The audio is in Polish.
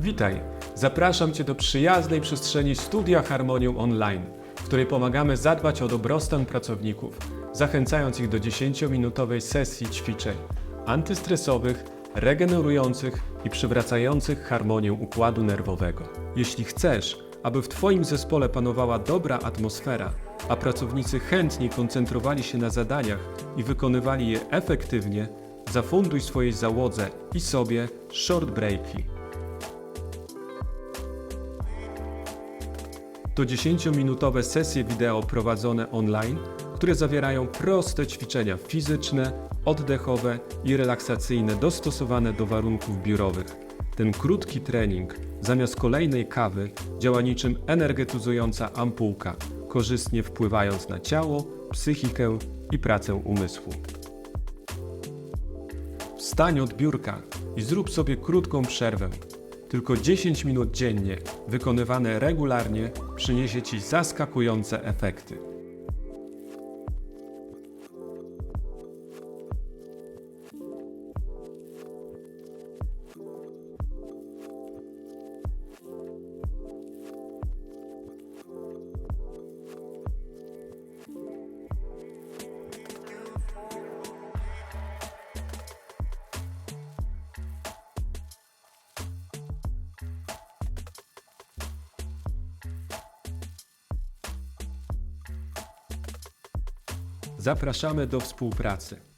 Witaj! Zapraszam Cię do przyjaznej przestrzeni Studia Harmonią Online, w której pomagamy zadbać o dobrostan pracowników, zachęcając ich do 10-minutowej sesji ćwiczeń antystresowych, regenerujących i przywracających harmonię układu nerwowego. Jeśli chcesz, aby w Twoim zespole panowała dobra atmosfera, a pracownicy chętnie koncentrowali się na zadaniach i wykonywali je efektywnie, zafunduj swojej załodze i sobie short breaki. To 10-minutowe sesje wideo prowadzone online, które zawierają proste ćwiczenia fizyczne, oddechowe i relaksacyjne dostosowane do warunków biurowych. Ten krótki trening zamiast kolejnej kawy działa niczym energetyzująca ampułka, korzystnie wpływając na ciało, psychikę i pracę umysłu. Wstań od biurka i zrób sobie krótką przerwę. Tylko 10 minut dziennie, wykonywane regularnie, przyniesie Ci zaskakujące efekty. Zapraszamy do współpracy.